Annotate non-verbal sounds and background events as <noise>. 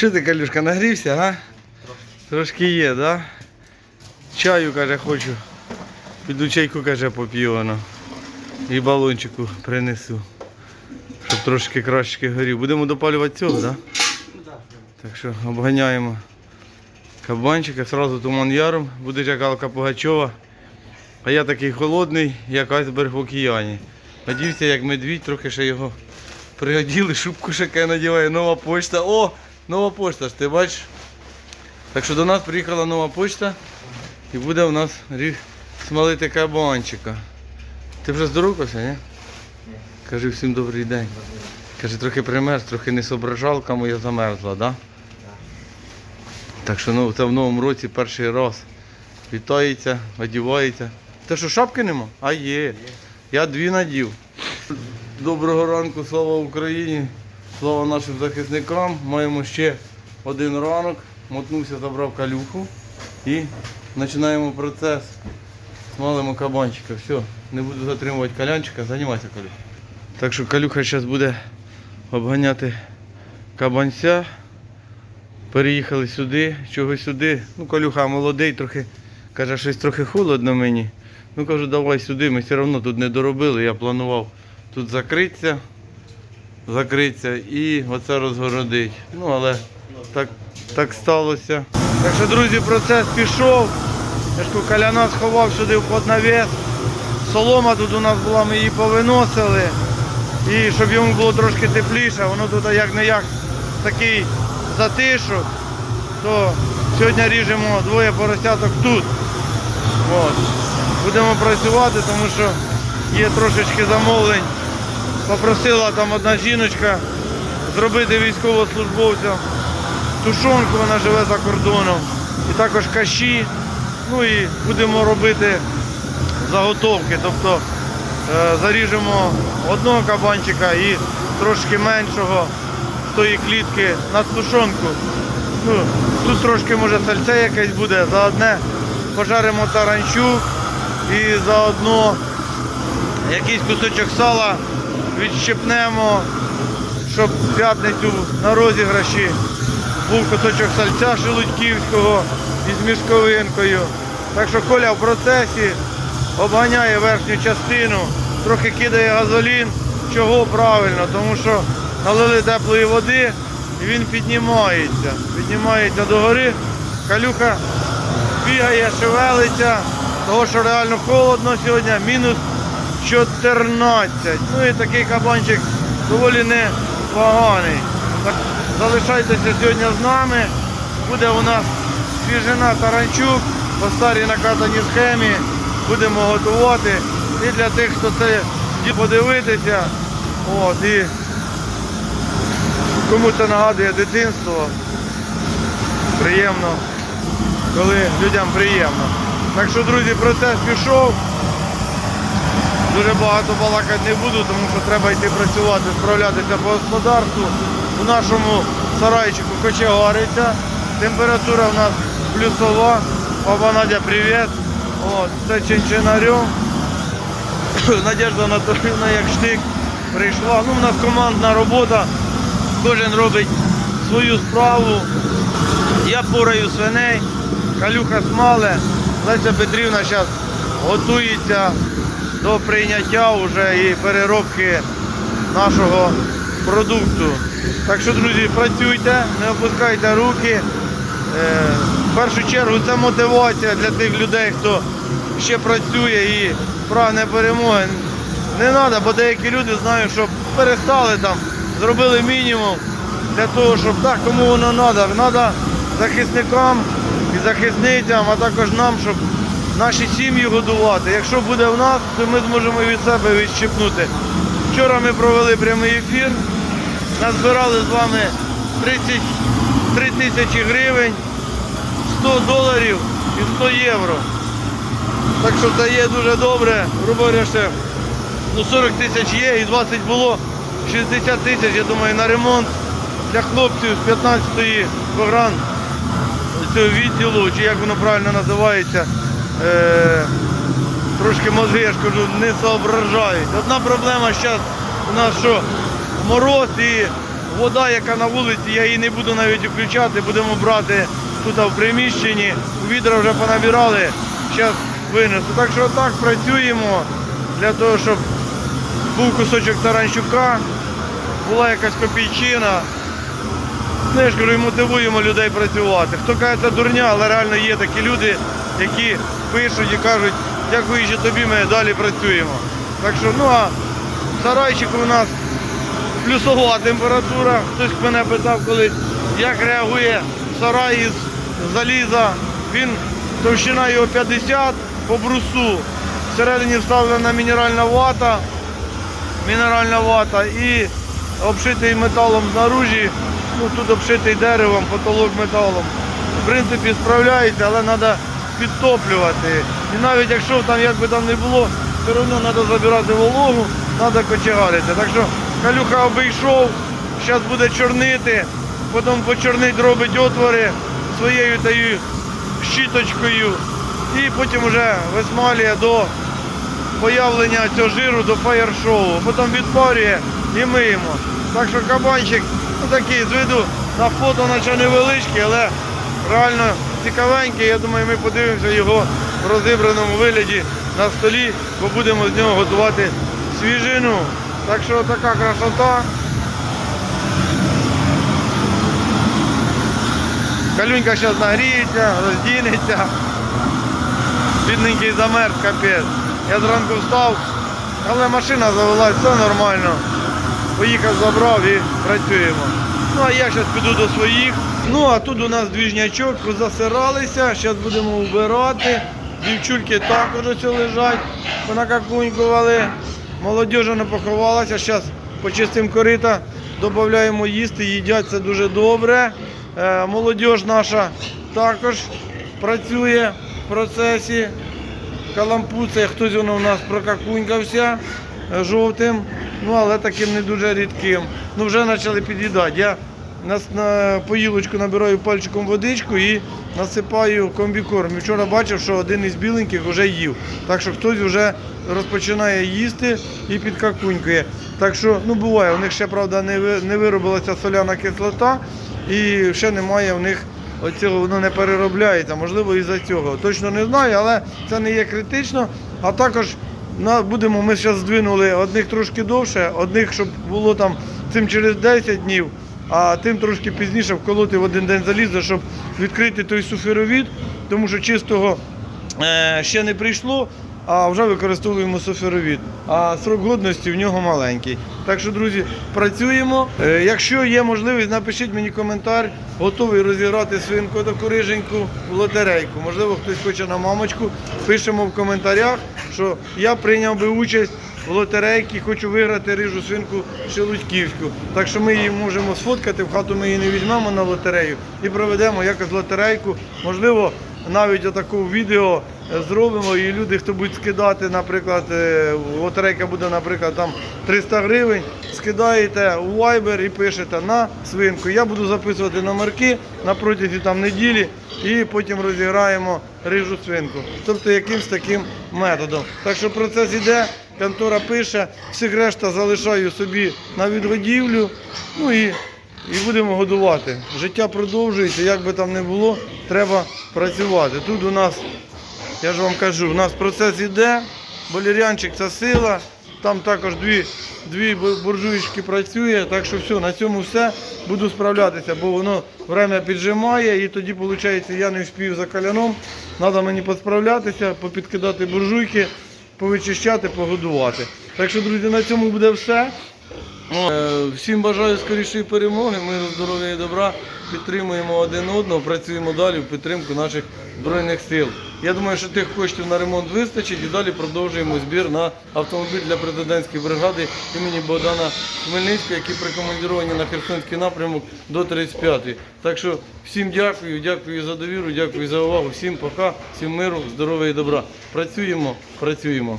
Що ти, Калюшка, нагрівся, а? Трошки є, да? Чаю, каже, хочу. Піду чайку, каже, поп'ю воно. І балончику принесу. Щоб трошки краще горів. Будемо допалювати цього, да? Так що обганяємо кабанчика, сразу туман яром, буде як Алка Пугачова. А я такий холодний, як айсберг в океані. Надівся, як медвідь, трохи ще його приоділи, шубку ще надіває, нова почта. О, нова почта ж ти бачиш? Так що до нас приїхала нова почта і буде у нас смалити кабанчика. Ти вже здоровкався, ні? Кажи всім добрий день. Каже, трохи примерз, трохи не соображалка моя замерзла, да? Так що ну, це в новому році перший раз. Вітається, одівається. Те що шапки нема? А є. Я дві надів. Доброго ранку, слава Україні, слава нашим захисникам. Маємо ще один ранок. Мотнувся, забрав калюху і починаємо процес. Смалимо кабанчика. Все, не буду затримувати калянчика, займайся калюха. Так що калюха зараз буде обганяти кабанця. Переїхали сюди, чого сюди. Ну, Калюха молодий, трохи, каже, щось трохи холодно мені. Ну кажу, давай сюди, ми все одно тут не доробили. Я планував тут закритися, закритися і оце розгородити. Ну, але так, так сталося. Так що, друзі, процес пішов. Я ж каляна сховав сюди в поднавіс. Солома тут у нас була, ми її повиносили. І щоб йому було трошки тепліше, воно тут як не як такий затишок, то сьогодні ріжемо двоє поросяток тут. От. Будемо працювати, тому що є трошечки замовлень. Попросила там одна жіночка зробити військовослужбовцям тушонку, вона живе за кордоном. І також каші. Ну і будемо робити заготовки. Тобто е, заріжемо одного кабанчика і трошки меншого з тої клітки на тушонку. Ну, тут трошки може сальце якесь буде, заодне пожаримо таранчук і заодно якийсь кусочок сала відщепнемо, щоб в п'ятницю на розіграші був кусочок сальця шелудьківського із мішковинкою. Так що Коля в процесі обганяє верхню частину, трохи кидає газолін. Чого правильно? Тому що налили теплої води і він піднімається. Піднімається догори. Калюха бігає, шевелиться, того що реально холодно сьогодні, мінус 14. Ну і такий кабанчик доволі непоганий. Так, залишайтеся сьогодні з нами. Буде у нас свіжина таранчук по старій накатаній схемі. Будемо готувати. І для тих, хто це подивитися. От, і кому це нагадує дитинство. Приємно, коли людям приємно. Так що, друзі, процес пішов. Дуже багато балакати не буду, тому що треба йти працювати, справлятися по господарству. У нашому сарайчику кочегариться. Температура в нас плюсова. Баба Надя, привіт. От, це чинчинарем. <clears throat> Надежда Анатоліївна як штик прийшла. Ну, у нас командна робота. Кожен робить свою справу. Я пораю свиней, калюха смале. Леся Петрівна зараз готується до прийняття вже і переробки нашого продукту. Так що, друзі, працюйте, не опускайте руки. Е, В першу чергу це мотивація для тих людей, хто ще працює і прагне перемоги. Не треба, бо деякі люди знають, що перестали там, зробили мінімум для того, щоб так, кому воно треба. Треба захисникам і захисницям, а також нам, щоб наші сім'ї годувати. Якщо буде в нас, то ми зможемо від себе відщипнути. Вчора ми провели прямий ефір, назбирали з вами 33 тисячі гривень, 100 доларів і 100 євро. Так що це є дуже добре. Грубо ще ну, 40 тисяч є і 20 було. 60 тисяч, я думаю, на ремонт для хлопців з 15-ї програм цього відділу, чи як воно правильно називається. Е, трошки мозги, я ж кажу, не соображають. Одна проблема зараз у нас що мороз і вода, яка на вулиці, я її не буду навіть включати, будемо брати тут в приміщенні. Відра вже понабирали, зараз винесу. Так що так працюємо для того, щоб був кусочок таранчука, була якась копійчина. Ж кажу, і мотивуємо людей працювати. Хто каже, це дурня, але реально є такі люди, які пишуть і кажуть, дякуючи тобі, ми далі працюємо. Так що, ну а в сарайчику у нас плюсова температура. Хтось мене питав колись, як реагує сарай із заліза. Він товщина його 50 по брусу. Всередині вставлена мінеральна вата, мінеральна вата і обшитий металом знаружі, ну тут обшитий деревом, потолок металом. В принципі, справляється, але треба підтоплювати. І навіть якщо там як би там не було, все одно треба забирати вологу, треба кочегарити. Так що калюха обійшов, зараз буде чорнити, потім почорнить робить отвори своєю таю щіточкою і потім вже висмалює до появлення цього жиру до фаєр-шоу. Потім відпарює і миємо. Так що кабанчик ну, такий з виду на фото наче невеличкий, але реально цікавенький. Я думаю, ми подивимося його в розібраному вигляді на столі, бо будемо з нього готувати свіжину. Так що така красота. Калюнька зараз нагріється, роздінеться. Бідненький замерз, капець. Я зранку встав, але машина завелась, все нормально. Поїхав, забрав і працюємо. Ну а я зараз піду до своїх. Ну а тут у нас двіжнячок, засиралися, зараз будемо вбирати. Дівчульки також ось лежать, понакакунькували. Молодіжа не поховалася, зараз почистимо корита, додаємо їсти, їдять це дуже добре. Е, Молодіж наша також працює в процесі. Калампуція, хтось воно у нас прокакунькався е, жовтим, ну але таким не дуже рідким. Ну вже почали під'їдати. На, поїлочку набираю пальчиком водичку і насипаю комбікорм. І Вчора бачив, що один із біленьких вже їв. Так що хтось вже розпочинає їсти і підкакунькує. Так що, ну буває, у них ще правда не, виробилася соляна кислота і ще немає в них оцього воно не переробляється, можливо, із-за цього. Точно не знаю, але це не є критично. А також будемо, ми зараз здвинули одних трошки довше, одних, щоб було там цим через 10 днів, а тим трошки пізніше вколоти в один день залізо, щоб відкрити той суферовід, тому що чистого е, ще не прийшло, а вже використовуємо соферовід. А срок годності в нього маленький. Так що, друзі, працюємо. Е, якщо є можливість, напишіть мені коментар, готовий розіграти свинку таку риженьку в лотерейку. Можливо, хтось хоче на мамочку. Пишемо в коментарях, що я прийняв би участь в лотерейці, хочу виграти рижу свинку шелудьківську. Так що ми її можемо сфоткати, в хату ми її не візьмемо на лотерею і проведемо якось лотерейку. Можливо, навіть отаку відео е, зробимо, і люди, хто будуть скидати, наприклад, е, лотерейка буде, наприклад, там 300 гривень, скидаєте у Viber і пишете на свинку. Я буду записувати номерки на протязі там неділі і потім розіграємо рижу свинку. Тобто якимсь таким методом. Так що процес іде, контора пише, всіх решта залишаю собі на відгодівлю. Ну і і будемо годувати. Життя продовжується, як би там не було, треба працювати. Тут у нас, я ж вам кажу, у нас процес іде, болірянчик це сила, там також дві, дві бу- буржуєчки працює, так що все, на цьому все буду справлятися, бо воно время піджимає і тоді, виходить, я не вспію за каляном, треба мені посправлятися, попідкидати буржуйки, повичищати, погодувати. Так що, друзі, на цьому буде все. Е, Всім бажаю скорішої перемоги, миру, здоров'я і добра. Підтримуємо один одного, працюємо далі в підтримку наших Збройних сил. Я думаю, що тих коштів на ремонт вистачить і далі продовжуємо збір на автомобіль для президентської бригади імені Богдана Хмельницького, які прикомандировані на Херсонський напрямок до 35-ї. Так що всім дякую, дякую за довіру, дякую за увагу. Всім пока, всім миру, здоров'я і добра. Працюємо, працюємо.